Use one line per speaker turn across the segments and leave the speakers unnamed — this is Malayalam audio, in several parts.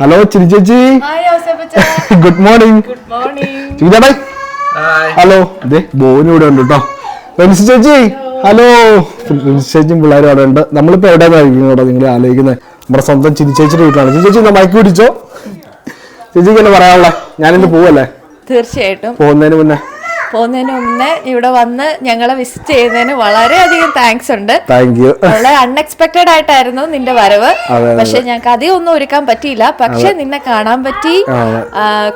ഹലോ ചിരി ചേച്ചി. ഗുഡ് മോർണിംഗ്
ഗുഡ് മോർണിംഗ്
ചിരി ചേട്ടാ ഹലോ അതെ ബോവിന് ഇവിടെ ഉണ്ട് കേട്ടോ പ്രിൻസി ചേച്ചി. ഹലോ പ്രിൻസി ചേച്ചിയും പിള്ളേരും അവിടെ ഉണ്ട്. നമ്മളിപ്പോ എവിടെയാണെന്നായിരിക്കും കേട്ടോ നിങ്ങൾ ആലോചിക്കുന്നത്? നമ്മുടെ സ്വന്തം ചിരി ചേച്ചിയുടെ വീട്ടിലാണ്. ചിരി ചേച്ചി എന്നാ മയക്ക് പിടിച്ചോ? ചേച്ചിക്ക് എന്നെ പറയാനുള്ള? ഞാനിന്ന് പോവല്ലേ?
തീർച്ചയായിട്ടും.
പോകുന്നതിന് മുന്നേ.
പോകുന്നതിന് മുന്നേ ഇവിടെ വന്ന് ഞങ്ങളെ വിസിറ്റ് ചെയ്യുന്നതിന് വളരെയധികം താങ്ക്സ് ഉണ്ട്. വളരെ അൺഎക്സ്പെക്ടഡ് ആയിട്ടായിരുന്നു നിന്റെ വരവ്. പക്ഷെ ഞങ്ങൾക്ക് അധികം ഒന്നും ഒരുക്കാൻ പറ്റിയില്ല. പക്ഷെ നിന്നെ കാണാൻ പറ്റി.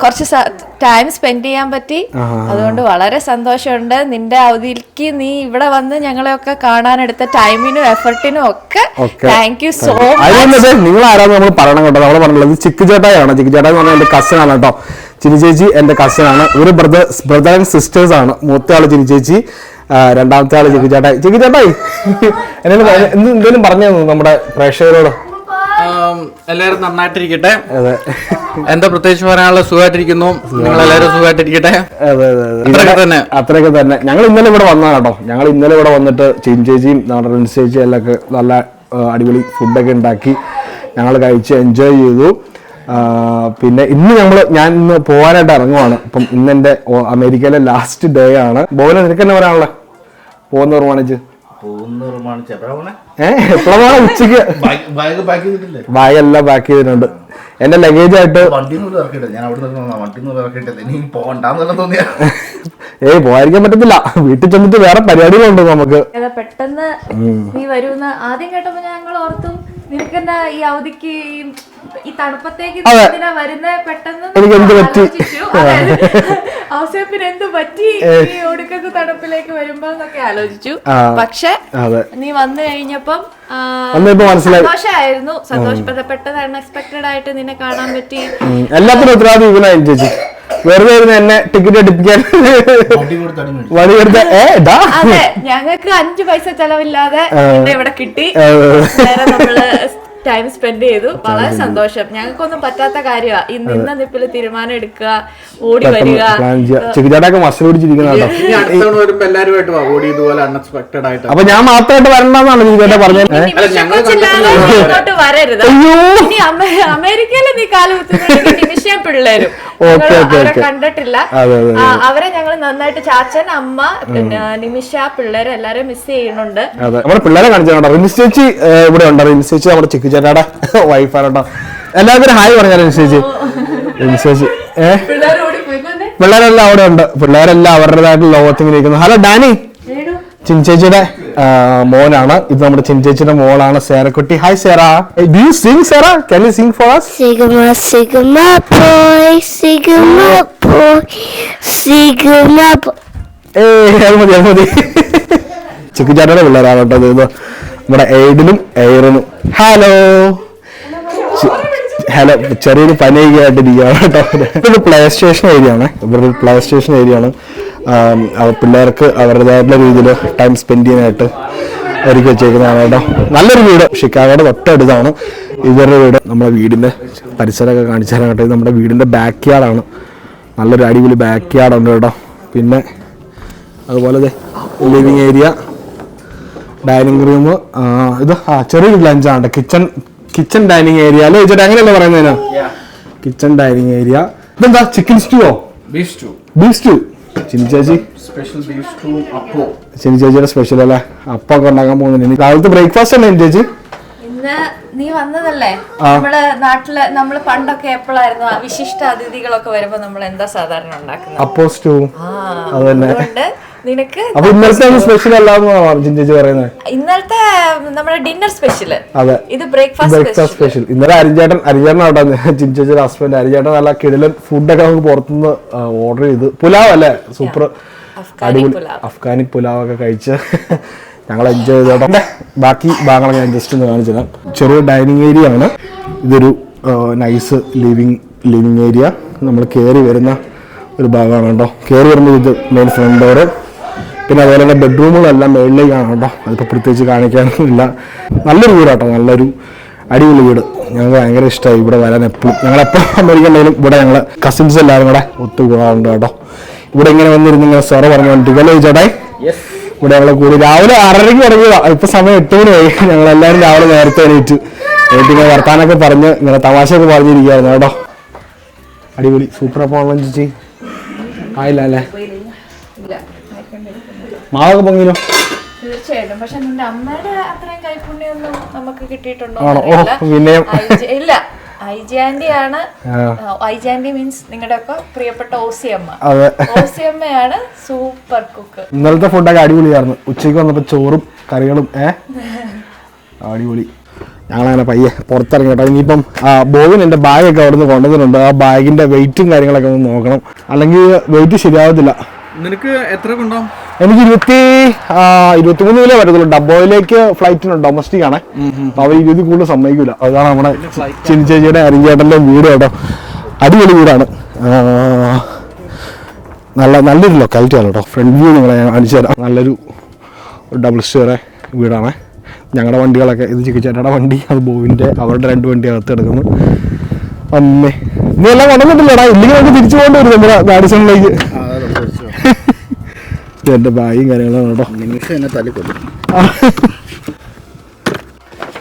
കുറച്ച് ടൈം സ്പെൻഡ് ചെയ്യാൻ പറ്റി. അതുകൊണ്ട് വളരെ സന്തോഷമുണ്ട്. നിന്റെ അവധിക്ക് നീ ഇവിടെ വന്ന് ഞങ്ങളെയൊക്കെ കാണാനെടുത്ത ടൈമിനും എഫർട്ടിനും ഒക്കെ താങ്ക് യു സോ
മച്ച് നിങ്ങൾ ആരാന്ന് നമ്മൾ പറയണം കേട്ടോ? നമ്മൾ പറഞ്ഞത് ചിക്ക് ചേട്ടായാണ് ചിക്ക് ചേട്ടാ എന്ന് പറഞ്ഞാൽ എന്റെ കസിൻ കേട്ടോ. ചിരി ചേച്ചി എന്റെ കസിൻ ആണ് ഒരു ബ്രദർ ബ്രദർ ആൻഡ് സിസ്റ്റേഴ്സ് ആണ്. മൂത്ത ആൾ ചേച്ചി രണ്ടാമത്തെ ആൾ ചിക്ക് ചേട്ടായി ചിക്ക് ചേട്ടായി എന്തെങ്കിലും എന്ത് എന്തെങ്കിലും പറഞ്ഞു നമ്മുടെ പ്രേക്ഷകരോട്?
എല്ലാരും എല്ലാവരും നന്നായിട്ടിരിക്കട്ടെ.
അതെ.
എന്താ പ്രത്യേകിച്ച് പറയാനുള്ള സുഖമായിട്ടിരിക്കുന്നു. നിങ്ങൾ എല്ലാവരും സുഖമായിട്ടിരിക്കട്ടെ.
അതെ അതെ അതെ.
അത്രയൊക്കെ തന്നെ.
അത്രയൊക്കെ തന്നെ. ഞങ്ങൾ ഇന്നലെ ഇവിടെ വന്നതാണ് കേട്ടോ. ഞങ്ങൾ ഇന്നലെ ഇവിടെ വന്നിട്ട് ചിൻചേച്ചിയും നമ്മുടെ റിൻസ് ചേച്ചിയും എല്ലാം ഒക്കെ നല്ല അടിപൊളി ഫുഡൊക്കെ ഉണ്ടാക്കി ഞങ്ങൾ കഴിച്ച് എൻജോയ് ചെയ്തു. പിന്നെ ഇന്ന് നമ്മൾ ഞാൻ ഇന്ന് പോകാനായിട്ട് ഇറങ്ങുവാണ്. അപ്പം ഇന്ന് എന്റെ അമേരിക്കയിലെ ലാസ്റ്റ് ഡേ ആണ്. ബോല നിനക്ക് തന്നെ പറയാനുള്ളത് പോകുന്ന
പോണേ?
ഏഹ് എപ്പോഴാണ് ഉച്ചയ്ക്ക്.
ബാഗ്
ബാഗ് എല്ലാം പാക്ക് ചെയ്തിട്ടുണ്ട്. എന്റെ ലഗേജ് ആയിട്ട്. ഏയ് പോകാതിരിക്കാൻ പറ്റത്തില്ല. വീട്ടിൽ ചെന്നിട്ട് വേറെ പരിപാടികളുണ്ട് നമുക്ക്.
അതെ പെട്ടെന്ന് നീ വരുമെന്ന് ആദ്യം കേട്ടപ്പോ ഞങ്ങൾ ഓർത്തും നിനക്കെന്താ ഈ അവധിക്ക് ഈ- തണുപ്പത്തേക്ക് വരുന്ന? പെട്ടെന്ന്
എനിക്ക് എന്ത് പറ്റി?
ആലോചിച്ചു. അതായത് ഔസേപ്പിന് എന്ത് പറ്റി? ഈ ഒടുക്കത്തെ തണുപ്പിലേക്ക് വരുമ്പോ എന്നൊക്കെ ആലോചിച്ചു. പക്ഷെ നീ വന്നു കഴിഞ്ഞപ്പം ആ,
വന്നപ്പോ മനസ്സിലായി.
സന്തോഷായിരുന്നു. സന്തോഷപ്പെട്ട പെട്ടെന്ന് അൺഎക്സ്പെക്ടഡ് ആയിട്ട് നിന്നെ കാണാൻ പറ്റി.
എല്ലാത്തിനും ചേച്ചി. വെറുതെ ഇരുന്ന് എന്നെ ടിക്കറ്റ് എടുപ്പിക്കാൻ
വണ്ടി കൊടുത്ത് അടി മേടിച്ചു.
വഴി എടുത്ത ഏ ഡാ
അതെ ഞങ്ങൾക്ക് അഞ്ചു പൈസ ചെലവില്ലാതെ ഇവിടെ കിട്ടി. നമ്മൾ ടൈം സ്പെൻഡ് ചെയ്തു. വളരെ സന്തോഷം. ഞങ്ങൾക്കൊന്നും പറ്റാത്ത കാര്യമാണ് ഇന്ന് ഇന്ന നിപ്പിൽ തീരുമാനം എടുക്കുക ഓടി വരിക.
അപ്പൊ ഞാൻ മാത്രമായിട്ട് വരണ്ടെന്നാണ് ചിക്കിചാട്ട പറഞ്ഞത്?
വരരുത്. അമേരിക്കയിൽ നീ കാൽ കുത്തുന്നുണ്ടെങ്കിൽ നിമിഷം പിള്ളേരും. അവരെ. കണ്ടിട്ടില്ല. അവരെ ഞങ്ങൾ നന്നായിട്ട് ചാച്ചൻ അമ്മ പിന്നെ നിമിഷ പിള്ളേരെ എല്ലാരും മിസ് ചെയ്യുന്നുണ്ട്.
നമ്മുടെ പിള്ളേരെ കാണിച്ചു കേട്ടോ റിൻസ് ചേച്ചി ഇവിടെ ഉണ്ട്? റിൻസ് ചേച്ചി നമ്മുടെ ചിക്കിചാട്ടയുടെ വൈഫാണ് കേട്ടോ. എല്ലാവരും ഹായ് പറഞ്ഞാൽ റിൻസ് ചേച്ചി. റിൻസ് ചേച്ചി
ഏഹ്
പിള്ളേരെല്ലാം അവിടെ ഉണ്ട്. പിള്ളേരെല്ലാം അവരുടേതായിട്ട് ലോകത്തിങ്ങനെ ഇരിക്കുന്നു. Hello Dani. ചിൻചേച്ചിയുടെ മോനാണ്. ഇത് നമ്മുടെ ചിൻചേച്ചിയുടെ മോളാണ് സേറക്കുട്ടി hi Sera do you sing Sera can you sing for us?
Sigma sigma boy sigma boy sigma.
ഏയ് അത് മതി അത് മതി. ചിക്കുചാട്ടയുടെ പിള്ളേരാണ് കേട്ടോ ഇത്. നമ്മുടെ എയ്ഡിനും എയറിനും. ഹലോ ഹലോ ചെറിയൊരു പനിയൊക്കെ ആയിട്ട് ഇരിക്കുകയാണ് കേട്ടോ. ഇതൊരു പ്ലേ സ്റ്റേഷൻ ഏരിയ ആണ്. ഇവിടെ പ്ലേ സ്റ്റേഷൻ ഏരിയ ആണ്. പിള്ളേർക്ക് അവരുടേതായിട്ടുള്ള രീതിയിൽ ടൈം സ്പെൻഡ് ചെയ്യാനായിട്ട് ഒരുക്കി വെച്ചേക്കുന്നതാണ് കേട്ടോ. നല്ലൊരു വീട്. ഷിക്കാഗോയുടെ തൊട്ടടുത്താണ് ഇവരുടെ വീട്. നമ്മുടെ വീടിന്റെ പരിസരമൊക്കെ കാണിച്ചു തരാം കേട്ടോ. ഇത് നമ്മുടെ വീടിന്റെ ബാക്ക് യാർഡാണ് നല്ലൊരു അടിപൊളി ബാക്ക് യാർഡ് ഉണ്ട് കേട്ടോ. പിന്നെ അതുപോലെ ലിവിങ് ഏരിയ ഡൈനിങ് റൂം ഇത് ആ ചെറിയൊരു ലഞ്ചാണ് കിച്ചൺ കിച്ചൺ ഡൈനിങ് ഏരിയ അല്ലേ? ചേട്ടാ അങ്ങനെയല്ലേ പറയുന്നതിനാ കിച്ചൺ ഡൈനിങ് ഏരിയ ഇതെന്താ? Chicken സ്റ്റൂവോ
beef stew
beef stew Chini ചേച്ചി?
സ്പെഷ്യൽ ബീഫ് സ്റ്റൂ അപ്പോ.
ചിനി ചേച്ചിയുടെ സ്പെഷ്യൽ അല്ലേ? അപ്പൊക്കെ ഉണ്ടാക്കാൻ പോകുന്നുണ്ട്. രാവിലത്തെ ബ്രേക്ക്ഫാസ്റ്റ് അല്ലേ ചേച്ചി?
ഇന്ന് നീ വന്നതല്ലേ. നമ്മൾ നാട്ടിൽ നമ്മൾ പണ്ടൊക്കെ എപ്പോഴായിരുന്നു വിശിഷ്ട അതിഥികളൊക്കെ വരുമ്പോ നമ്മൾ എന്താ സാധാരണ ഉണ്ടാക്കുന്നത്?
അപ്പോ സ്റ്റൂ
അതുകൊണ്ട് നിനക്ക്
അപ്പൊ ഇന്നലത്തെ സ്പെഷ്യൽ അല്ലാന്ന് പറയുന്നത്.
ഇന്നലത്തെ നമ്മുടെ ഡിന്നർ സ്പെഷ്യൽ
അതെ.
ഇത് ബ്രേക്ക്ഫാസ്റ്റ് സ്പെഷ്യൽ
ഇന്നലെ അരിഞ്ചേട്ടൻ അരിഞ്ചേട്ടൻ ആട്ടോ ചിഞ്ചേച്ചിയുടെ ഹസ്ബൻഡ് അരിഞ്ചേട്ടൻ നല്ല കിടിലൻ ഫുഡൊക്കെ നമുക്ക് പുറത്തുനിന്ന് ഓർഡർ ചെയ്ത്. പുലാവ് അല്ലേ? സൂപ്പർ
അഫ്ഗാനി പുലാവ്.
അഫ്ഗാനി പുലാവ് ഒക്കെ കഴിച്ച് ഞങ്ങൾ എൻജോയ് ചെയ്തോട്ടെ. ബാക്കി ഭാഗങ്ങൾ ഞാൻ ജസ്റ്റ് ഒന്ന് കാണിച്ചു തരാം. ചെറിയ ഡൈനിങ് ഏരിയ ആണ്. ഇതൊരു നൈസ് ലിവിങ് ലിവിങ് ഏരിയ നമ്മൾ കയറി വരുന്ന ഒരു ഭാഗമാണ് കേട്ടോ. കയറി വരുന്നത് ഇത് മെയിൻ ഫ്രണ്ട് ഡോറ് പിന്നെ അതുപോലെ തന്നെ ബെഡ്റൂമുകളെല്ലാം മേളിലേക്കാണ് കേട്ടോ. അതിപ്പോൾ പ്രത്യേകിച്ച് കാണിക്കാനൊന്നുമില്ല. നല്ലൊരു വീടാട്ടോ നല്ലൊരു അടിപൊളി വീട്. ഞങ്ങൾക്ക് ഭയങ്കര ഇഷ്ടമായി ഇവിടെ വരാൻ എപ്പോഴും ഞങ്ങൾ എപ്പോൾ അമേരിക്കയിലും ഇവിടെ ഞങ്ങൾ കസിൻസ് എല്ലാവരും കൂടെ ഒത്തുകൂടാറുണ്ട് കേട്ടോ. ഇവിടെ ഇങ്ങനെ വന്നിരുന്ന് ഇങ്ങനെ സൊറ പറഞ്ഞുകൊണ്ടിരിക്കുമല്ലോ ചേട്ടായി ഇവിടെ ഞങ്ങൾ കൂടി രാവിലെ ആറരയ്ക്ക് തുടങ്ങിയതാ. ഇപ്പൊ സമയം എട്ട് മണിയായി ഞങ്ങളെല്ലാവരും രാവിലെ നേരത്തെ എണീറ്റ്. എന്നിട്ട് ഇങ്ങനെ വർത്താനൊക്കെ പറഞ്ഞ് ഇങ്ങനെ തമാശയൊക്കെ പറഞ്ഞിരിക്കുകയായിരുന്നു കേട്ടോ. അടിപൊളി. സൂപ്പർ അപ്പോൾ ചേച്ചി. ആയില്ല അല്ലേ? മാവൊക്കെ പൊങ്ങിനോ?
തീർച്ചയായിട്ടും. പക്ഷെ നിന്റെ അമ്മയുടെ അത്രയും കൈപ്പുണ്യൊന്നും നമുക്ക് കിട്ടിയിട്ടുണ്ടോ. ഇല്ല. ആണ്. മീൻസ് നിങ്ങളുടെ ഒക്കെ പ്രിയപ്പെട്ട ഓസിയമ്മ
ഓസി
അമ്മയാണ് സൂപ്പർ കുക്ക്.
ഇന്നലത്തെ ഫുഡൊക്കെ അടിപൊളിയായിരുന്നു. ഉച്ചയ്ക്ക് വന്നപ്പോൾ ചോറും കറികളും ഏ? അടിപൊളി. ഞങ്ങളങ്ങനെ പയ്യെ പുറത്തിറങ്ങി. കേട്ടോ ഇനിയിപ്പം ബോവിൻ എന്റെ ബാഗൊക്കെ അവിടെ നിന്ന് കൊണ്ടുവന്നിട്ടുണ്ട്. ആ ബാഗിന്റെ വെയിറ്റും കാര്യങ്ങളൊക്കെ ഒന്ന് നോക്കണം. അല്ലെങ്കിൽ വെയിറ്റ് ശരിയാവത്തില്ല.
നിനക്ക് എത്ര കൊണ്ടാവും
എനിക്ക് ഇരുപത്തി ഇരുപത്തി മൂന്ന് കിലോ വരത്തുള്ളൂ ഡബോയിലേക്ക് ഫ്ലൈറ്റിന് ഡൊമസ്റ്റിക് ആണ്. അപ്പൊ അവർ ഇരുപത് കൂടുതൽ സമ്മതിക്കൂല. അതാണ് നമ്മുടെ ചിനിച്ചേച്ചിയുടെ അരിഞ്ചേട്ടന്റെ വീട് കേട്ടോ. അടിപൊളി വീടാണ്. നല്ല നല്ലൊരു ലൊക്കാലിറ്റി ആണ് കേട്ടോ. ഫ്രണ്ട് വ്യൂ നിങ്ങളെ കാണിച്ചു തരാം. നല്ലൊരു ഡബിൾ സ്റ്റോറെ വീടാണ്. ഞങ്ങളുടെ വണ്ടികളൊക്കെ ഇത് ചിക്കിച്ചേട്ടയുടെ വണ്ടി അത് ബോവിന്റെ അവരുടെ രണ്ട് വണ്ടി അകത്ത് കിടക്കുന്നു. അമ്മേ നീ എല്ലാം കൊണ്ടുവന്നിട്ടില്ലടാ. ഇല്ലെങ്കിൽ നമുക്ക് തിരിച്ചു പോകേണ്ടി വരും നമ്മുടെ ഗാഡിസണിലേക്ക് എന്റെ ബാഗും കാര്യങ്ങളാണ് കേട്ടോ.
നിമിഷം എന്നെ തല്ലിക്കൊല്ലും.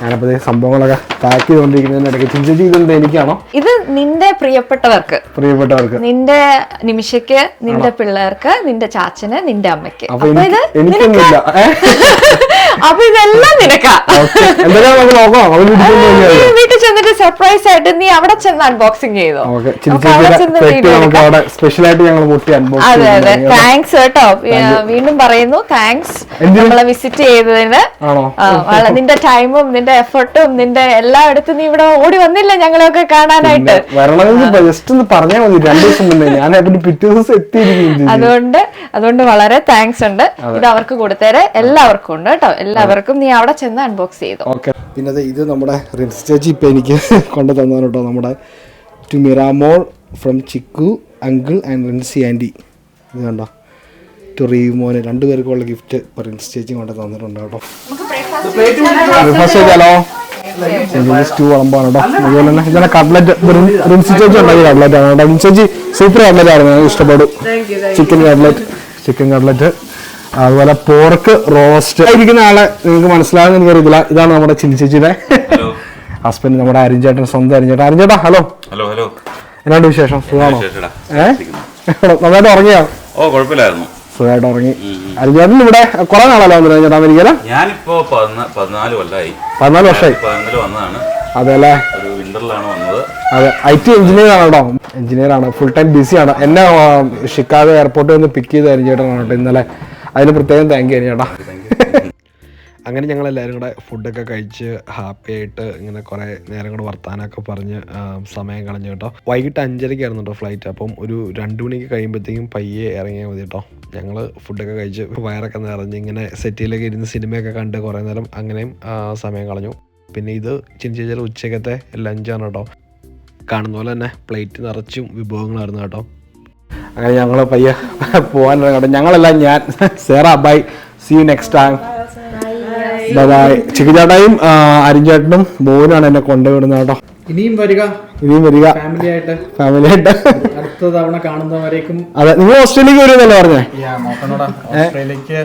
ഞാനപ്പോ ദേ സംഭവങ്ങളൊക്കെ പാക്ക് ചെയ്തുകൊണ്ടിരിക്കുന്നതിന്റെ ഇടയ്ക്ക് ചിന്തിച്ച് എനിക്കാണോ?
ഇത് നിന്റെ പ്രിയപ്പെട്ടവർക്ക്.
പ്രിയപ്പെട്ടവർക്ക്.
നിന്റെ നിമിഷയ്ക്ക് നിന്റെ പിള്ളേർക്ക് നിന്റെ ചാച്ചന് നിന്റെ അമ്മയ്ക്ക്.
എനിക്കൊന്നുമില്ല.
അപ്പൊ ഇതെല്ലാം നിനക്കാ. വീട്ടിൽ ചെന്നിട്ട് സർപ്രൈസ് ആയിട്ട് നീ അവിടെ ചെന്ന് അൺബോക്സിംഗ് ചെയ്തോ?
സ്പെഷ്യൽ ആയിട്ട് ഞങ്ങൾ
അതെ അതെ. താങ്ക്സ് കേട്ടോ. വീണ്ടും പറയുന്നു. താങ്ക്സ് നമ്മളെ വിസിറ്റ് ചെയ്തതിന്. നിന്റെ ടൈമും നിന്റെ എഫർട്ടും നിന്റെ എല്ലായിടത്തും നീ ഇവിടെ ഓടി വന്നില്ല ഞങ്ങളെയൊക്കെ കാണാനായിട്ട്?
വരണമെങ്കിൽ ജസ്റ്റ് ഒന്ന് പറഞ്ഞാൽ മതി രണ്ടു ദിവസം മുന്നേ. ഞാൻ അതിന് പിറ്റേ ദിവസം എത്തിയിരിക്കും
അതുകൊണ്ട് അതുകൊണ്ട് വളരെ താങ്ക്സ് ഉണ്ട്. ഇത് അവർക്ക് കൊടുത്തേരെ എല്ലാവർക്കും ഉണ്ട് കേട്ടോ. എല്ലാവർക്കും നീ അവിടെ ചെന്ന് അൺബോക്സ് ചെയ്തു.
ഓക്കെ പിന്നെ ഇത് നമ്മുടെ റിൻസ് ചേച്ചി ഇപ്പൊ എനിക്ക് കൊണ്ടു തന്നാണ് കേട്ടോ. നമ്മുടെ to മിറാമോൾ from Chikku uncle and Rincy aunty. ഇത് കണ്ടോ? ടു റീമോന് രണ്ടുപേർക്കുള്ള ഗിഫ്റ്റ് പ്രിൻസ് ചേച്ചി കൊണ്ട് തന്നിട്ടുണ്ട് കേട്ടോ. ബ്രേക്ക്ഫാസ്റ്റ് ചെയ്താലോ സ്റ്റൂ വിളമ്പാണ് കേട്ടോ. അതുപോലെ തന്നെ ഇതാണ് കട്ട്ലറ്റ് റിൻസി ചേച്ചി ഉണ്ടാക്കിയ കട്ട്ലറ്റ് ആണ് കേട്ടോ. റിൻസി ചേച്ചി സൂപ്പർ കട്ട്ലറ്റ് ആയിരുന്നു. എനിക്ക് ഇഷ്ടപ്പെടും ചിക്കൻ കട്ട്ലറ്റ് ചിക്കൻ കട്ട്ലറ്റ് അതുപോലെ പോർക്ക് റോസ്റ്റ് ഇരിക്കുന്ന ആളെ നിങ്ങൾക്ക് മനസ്സിലാകുന്ന എനിക്കറിയത്തില്ല ഇതാണ് നമ്മുടെ ചിന്നി ചേച്ചിയുടെ ഹസ്ബൻഡ് നമ്മുടെ അരിഞ്ചേട്ടൻ സ്വന്തം അരിഞ്ചേട്ടൻ അരിഞ്ചേട്ടാ ഹലോ
ഹലോ ഹലോ
എന്നാണ്ട് വിശേഷം? സുഖമാണോ?
വിശേഷടാ
ഏഹ് നന്നായിട്ട് ഉറങ്ങിയോ?
ഓ കുഴപ്പമില്ലായിരുന്നു.
സുഖമായിട്ട് ഉറങ്ങി അരിഞ്ചേട്ടൻ ഇവിടെ കുറെ നാളല്ലോ വന്നിട്ട് ചേട്ടാ അമേരിക്കയിലെ
ഞാനിപ്പോ പതിനാ- പതിനാല് കൊല്ലായി.
പതിനാല് വർഷമായി.
പതിനാല് വന്നതാണ്.
അതെ അല്ലേ
ഒരു വിന്ററിലാണ് വന്നത്.
അതെ ഐ ടി എഞ്ചിനീയർ ആണ് കേട്ടോ എഞ്ചിനീയർ ആണ്. ഫുൾ ടൈം ബിസി ആണ് എന്നെ ഷിക്കാഗോ എയർപോർട്ടിൽ നിന്ന് പിക്ക് ചെയ്ത് അരിഞ്ഞേട്ടനാണ് കേട്ടോ ഇന്നലെ. അതിന് പ്രത്യേകം താങ്ക് യു അരിഞ്ഞേട്ടാ അങ്ങനെ ഞങ്ങൾ എല്ലാവരും കൂടെ ഫുഡൊക്കെ കഴിച്ച് ഹാപ്പി ആയിട്ട് ഇങ്ങനെ കുറേ നേരം കൂടെ വർത്താനൊക്കെ പറഞ്ഞ് സമയം കളഞ്ഞു കേട്ടോ. വൈകിട്ട് അഞ്ചരയ്ക്കായിരുന്നു കേട്ടോ ഫ്ലൈറ്റ് അപ്പം ഒരു രണ്ട് മണിക്ക് കഴിയുമ്പോഴത്തേക്കും പയ്യെ ഇറങ്ങിയാൽ മതി കേട്ടോ ഞങ്ങൾ ഫുഡൊക്കെ കഴിച്ച് വയറൊക്കെ നിറഞ്ഞ് ഇങ്ങനെ സെറ്റിലൊക്കെ ഇരുന്ന് സിനിമയൊക്കെ കണ്ട് കുറേ നേരം അങ്ങനെയും സമയം കളഞ്ഞു. പിന്നെ ഇത് ചിന്തിച്ചാൽ ഉച്ചക്കത്തെ ലഞ്ചാണ് കേട്ടോ കാണുന്ന പോലെ തന്നെ പ്ലേറ്റ് നിറച്ചും വിഭവങ്ങളായിരുന്നു കേട്ടോ. അങ്ങനെ ഞങ്ങൾ പയ്യെ പോകാൻ കേട്ടോ ഞങ്ങളെല്ലാം ഞാൻ Sera bye see you next time bye ചിക്കിചാട്ടായും അരിഞ്ചേട്ടനും ബോനാണ് എന്നെ കൊണ്ടുവിടുന്നത് കേട്ടോ.
ഇനിയും വരിക.
ഇനിയും വരിക.
ഫാമിലി ആയിട്ട്
ഫാമിലി ആയിട്ട്
അടുത്ത തവണ കാണുന്നവരേക്കും.
അതെ നിങ്ങൾ ഓസ്ട്രേലിയക്ക് വരുമെന്നല്ലേ പറഞ്ഞേ?
ഓസ്ട്രേലിയക്ക്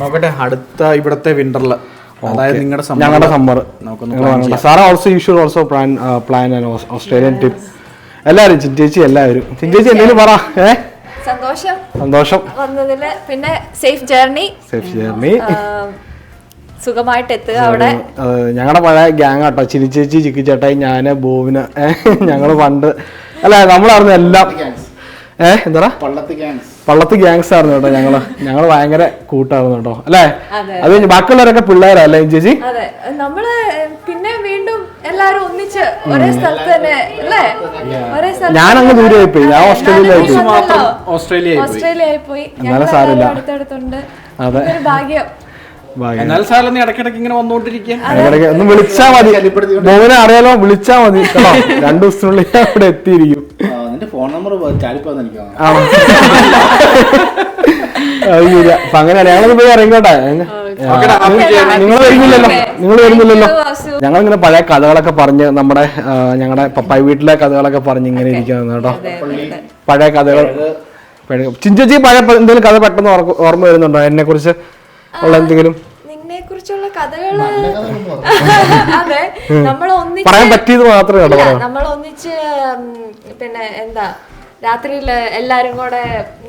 നോക്കട്ടെ അടുത്ത ഇവിടത്തെ വിന്ററിൽ അതായത് നിങ്ങളുടെ
ഞങ്ങളുടെ സമ്മർ
നമുക്കൊന്ന്
sir also you should also plan plan Australian trip എല്ലാവരും ചിഞ്ചേച്ചി എല്ലാവരും. ചിഞ്ചേച്ചി എന്തെങ്കിലും പറ ഏ?
സന്തോഷം.
സന്തോഷം.
വന്നതിൽ പിന്നെ സേഫ് ജേർണി
സേഫ് ജേർണി
സുഖമായിട്ട് എത്തുക അവിടെ?
ഞങ്ങളുടെ പഴയ ഗ്യാങ് ആട്ടോ. ചിരിച്ചേച്ചി ചിക്കി ചേട്ടായി ഞാൻ ബോവിന് ഞങ്ങൾ പണ്ട്. അല്ല നമ്മളായിരുന്നു എല്ലാം. ഏ എന്താ
പള്ളത്തി ഗ്യാങ്സ്
പള്ളത്ത് ഗ്യാങ്സ് ആയിരുന്നു കേട്ടോ ഞങ്ങൾ. ഞങ്ങൾ ഭയങ്കര കൂട്ടായിരുന്നു കേട്ടോ. അല്ലേ?
അതെ.
കഴിഞ്ഞ് ബാക്കിയുള്ളവരൊക്കെ പിള്ളേരല്ലേ ചേച്ചി?
അതെ. നമ്മൾ പിന്നെ വീണ്ടും എല്ലാരും ഒന്നിച്ച് ഒരേ സ്ഥലത്ത് തന്നെ അല്ലേ? ഒരേ സ്ഥലത്ത്
ഞാനങ്ങ് ദൂരെ പോയി ഞാൻ ഓസ്ട്രേലിയ പോയി
മാത്രം
ഓസ്ട്രേലിയ
ഓസ്ട്രേലിയ ആയി പോയി
സാരമില്ല.
അടുത്തടുത്തുണ്ട്.
അതെ.
ഭാഗ്യം.
എന്നാൽ സാറിന് നീ ഇടയ്ക്കിടയ്ക്ക് ഇങ്ങനെ വന്നോണ്ടിരിക്കുക
ഇടയ്ക്കിടയ്ക്ക് ഒന്ന് വിളിച്ചാ മതി. മോനെ അറിയാലോ വിളിച്ചാ മതി. രണ്ടു ദിവസത്തിനുള്ളിൽ അവിടെ എത്തിയിരിക്കും.
നിന്റെ ഫോൺ നമ്പർ ചാടിപ്പോന്ന് എനിക്ക്
അപ്പൊ അങ്ങനെയാണ് ഞങ്ങൾ പോയി ഇറങ്ങിക്കോട്ടെ. നിങ്ങൾ വരുന്നില്ലല്ലോ. നിങ്ങൾ വരുന്നില്ലല്ലോ. ഞങ്ങൾ ഇങ്ങനെ പഴയ കഥകളൊക്കെ പറഞ്ഞ് നമ്മുടെ ഞങ്ങളുടെ പപ്പായ വീട്ടിലെ കഥകളൊക്കെ പറഞ്ഞ് ഇങ്ങനെ ഇരിക്കുകയാണ് കേട്ടോ. പഴയ കഥകൾ. ചിഞ്ചി ചിഞ്ചേച്ചി പഴയ എന്തെങ്കിലും കഥ പെട്ടെന്ന് ഓർമ്മ വരുന്നുണ്ടോ? എന്നെ കുറിച്ച് ഉള്ള എന്തെങ്കിലും?
കുറിച്ചുള്ള കഥകൾ അതെ. നമ്മൾ ഒന്നിച്ച് നമ്മൾ ഒന്നിച്ച് പിന്നെ എന്താ രാത്രിയിൽ എല്ലാരും കൂടെ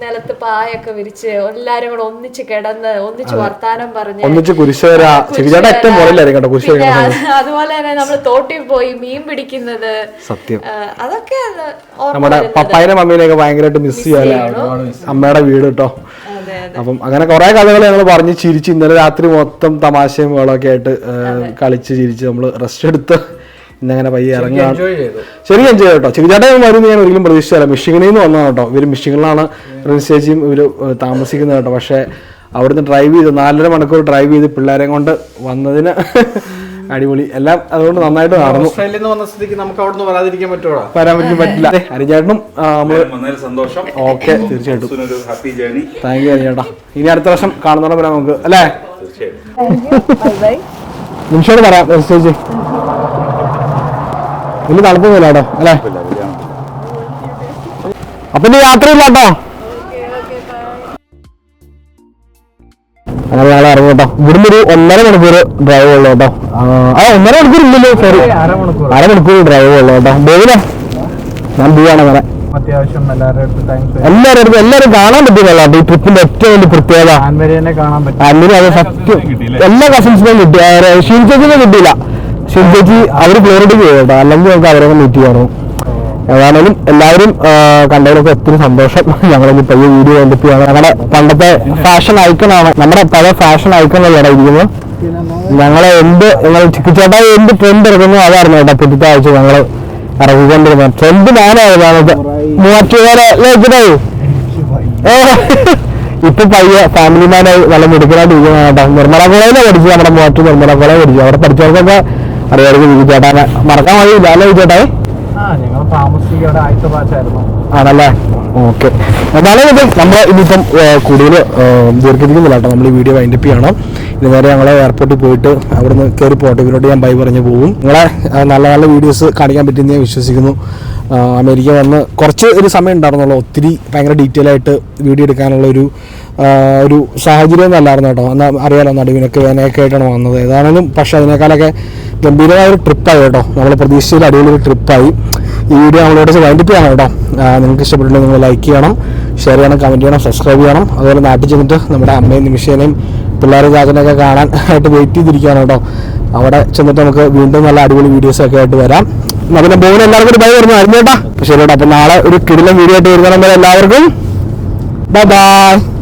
നിലത്ത് പായൊക്കെ വിരിച്ച് എല്ലാരും കൂടെ ഒന്നിച്ച് കിടന്ന് ഒന്നിച്ച് വർത്താനം പറഞ്ഞ്
ഒന്നിച്ച്
അതുപോലെ തന്നെ നമ്മൾ തോട്ടിൽ പോയി മീൻ പിടിക്കുന്നത്.
സത്യം.
അതൊക്കെ
നമ്മുടെ
വരുന്നത്.
പപ്പായനെ മമ്മീനെയൊക്കെ ഭയങ്കരമായിട്ട് മിസ് അമ്മയുടെ വീട് കേട്ടോ അപ്പം അങ്ങനെ കുറെ കഥകൾ ഞങ്ങൾ പറഞ്ഞ് ചിരിച്ച് ഇന്നലെ രാത്രി മൊത്തം തമാശയും വേളൊക്കെ ആയിട്ട് കളിച്ച് ചിരിച്ച് നമ്മൾ റെസ്റ്റ് എടുത്ത് ഇന്നങ്ങനെ പയ്യെ
ചെയ്തു.
ശരി എൻജോയ് കേട്ടോ. ചിരിചാട്ടൻ വരും ഞാൻ ഒരിക്കലും പ്രതീക്ഷിച്ചില്ല. മിഷിഗണിൽ നിന്ന് വന്നതാണ് കേട്ടോ. ഇവർ മിഷിഗണിലാണ് റിൻസേച്ചിയും ഇവർ താമസിക്കുന്നത് കേട്ടോ. പക്ഷേ അവിടുന്ന് ഡ്രൈവ് ചെയ്ത് നാലര മണിക്കൂർ ഡ്രൈവ് ചെയ്ത് പിള്ളേരെ കൊണ്ട് വന്നതിന് അടിപൊളി. എല്ലാം അതുകൊണ്ട് നന്നായിട്ട് നടന്നു.
ഓസ്ട്രേലിയയിൽ നിന്ന് വന്ന സ്ഥിതിക്ക് നമുക്ക് അവിടെ നിന്ന് വരാതിരിക്കാൻ പറ്റുമോ
വരാൻ പറ്റും പറ്റില്ല അരിചേട്ടനും
സന്തോഷം.
ഓക്കെ തീർച്ചയായിട്ടും.
ഒരു ഹാപ്പി ജേണി
താങ്ക് യു അരിചേട്ടാ ഇനി അടുത്ത വർഷം കാണുന്നോടെ വരാം നമുക്ക്. അല്ലേ? നിമിഷോട് പറയാം ചേച്ചി. വലിയ തണുപ്പൊന്നുമില്ല കേട്ടോ അല്ലേ? അപ്പൊ ഇനി യാത്രയില്ല കേട്ടോ. അങ്ങനെ ഞങ്ങൾ ഇറങ്ങി കേട്ടോ. ഇവിടുന്ന് ഒരു ഒന്നര മണിക്കൂർ ഡ്രൈവ് ഉള്ളു കേട്ടോ. ആ ഒന്നര മണിക്കൂർ ഇല്ലല്ലോ സോറി
അരമണിക്കൂർ
ഡ്രൈവ് ഉള്ളു കേട്ടോ. ബേബിനെ? ഞാൻ ബീവാണ് അങ്ങനെ.
എല്ലാരും എല്ലാരും അടുത്ത് ടൈം
എല്ലാവരും അടുത്ത് എല്ലാവരും കാണാൻ പറ്റിയതല്ല ഈ ട്രിപ്പിന്റെ ഏറ്റവും വലിയ പ്രത്യേകത.
പറ്റും.
അത് സത്യം എല്ലാ കസിൻസിനെയും കിട്ടി. ഷിൻചേച്ചിനെ കിട്ടിയില്ല. ഷിൻചേച്ചി അവർ ഫ്ലോറിഡയ്ക്ക് പോയി അല്ലെങ്കിൽ നമുക്ക് അവരെ മീറ്റ് ചെയ്യാറോ ഏതാണെങ്കിലും എല്ലാവരും കണ്ടതിലൊക്കെ ഒത്തിരി സന്തോഷം. ഞങ്ങളിനി പയ്യെ വീഡിയോ കണ്ടിപ്പിയാണ് ഞങ്ങളുടെ പണ്ടത്തെ ഫാഷൻ ഐക്കണാണ് നമ്മുടെ പല ഫാഷൻ ഐക്കണല്ലേ ഇവിടെ ഇരിക്കുന്നത്. ഞങ്ങളെ എന്ത് ഞങ്ങൾ ചിക്കിച്ചേട്ടാ എന്ത് ട്രെൻഡ് ഇറങ്ങുന്നു അതായിരുന്നു കേട്ടോ പിറ്റത്തെ ആഴ്ച ഞങ്ങൾ ഇറങ്ങിക്കൊണ്ടിരുന്നത്. ട്രെൻഡ് ഞാനായിരുന്നു മൂവാറ്റുകാരെ വെച്ചിട്ടായി ഏ, ഇപ്പൊ പയ്യ ഫാമിലി മാനായി നല്ല മിടുക്കനായിട്ട് ഇരിക്കുന്നതാണ് കേട്ടോ. നിർമ്മല കോളേജിലാണ് പഠിച്ചത്. നമ്മുടെ മൂവാറ്റു നിർമ്മല കോളേജ് പഠിച്ചു. അവിടെ പഠിച്ചവർക്കൊക്കെ അറിയാമായിരിക്കും വിജയേട്ടാ മറക്കാൻ വഴിയില്ല അല്ലേ
ആഴ്ച ബാച്ചായിരുന്നു
ആണല്ലേ? ഓക്കെ. എന്നാലും ഇത് നമ്മൾ ഇനിയിപ്പം കൂടുതൽ ദീർഘിപ്പിക്കുന്നില്ല കേട്ടോ. നമ്മൾ ഈ വീഡിയോ വൈൻഡപ്പ് ചെയ്യണം. ഇനി നേരെ ഞങ്ങൾ എയർപോർട്ടിൽ പോയിട്ട് അവിടുന്ന് കയറി പോട്ടെ. ഇവരോട് ഞാൻ ബൈ പറഞ്ഞു പോകും നിങ്ങളെ നല്ല നല്ല വീഡിയോസ് കാണിക്കാൻ പറ്റുമെന്ന് ഞാൻ വിശ്വസിക്കുന്നു. അമേരിക്ക വന്ന് കുറച്ച് ഒരു സമയം ഉണ്ടായിരുന്നുള്ളൂ. ഒത്തിരി ഭയങ്കര ഡീറ്റെയിൽ ആയിട്ട് വീഡിയോ എടുക്കാനുള്ള ഒരു ഒരു സാഹചര്യം ഒന്നും അല്ലായിരുന്നു കേട്ടോ. എന്നാൽ അറിയാലോ നടുവിനൊക്കെ വേനയൊക്കെ ആയിട്ടാണ് വന്നത്. ഏതാണെങ്കിലും പക്ഷെ അതിനേക്കാളൊക്കെ ഗംഭീരമായ ഒരു ട്രിപ്പായി കേട്ടോ. നമ്മൾ പ്രതീക്ഷിച്ചതിൽ അടിപൊളി ഒരു ട്രിപ്പായി ഈ വീഡിയോ നമ്മളോട് വൈൻഡപ്പ് ചെയ്യണം കേട്ടോ. നിങ്ങൾക്ക് ഇഷ്ടപ്പെട്ടിട്ടുണ്ടെങ്കിൽ നിങ്ങൾ ലൈക്ക് ചെയ്യണം ഷെയർ ചെയ്യണം കമന്റ് ചെയ്യണം സബ്സ്ക്രൈബ് ചെയ്യണം. അതുപോലെ നാട്ടിൽ ചെന്നിട്ട് നമ്മുടെ അമ്മയും നിമിഷേനെയും പിള്ളേരെ ചാച്ചനെയൊക്കെ കാണാൻ ആയിട്ട് വെയിറ്റ് ചെയ്തിരിക്കുകയാണ് കേട്ടോ. അവിടെ ചെന്നിട്ട് നമുക്ക് വീണ്ടും നല്ല അടിപൊളി വീഡിയോസൊക്കെ ആയിട്ട് വരാം. നമ്മുടെ പിന്നെ എല്ലാവർക്കും ഒരു ബൈ വരുന്നു അറിഞ്ഞേട്ടാ ശരി കേട്ടോ അപ്പം നാളെ ഒരു കിടിലം വീഡിയോ ആയിട്ട് വരുന്ന എല്ലാവർക്കും. Bye bye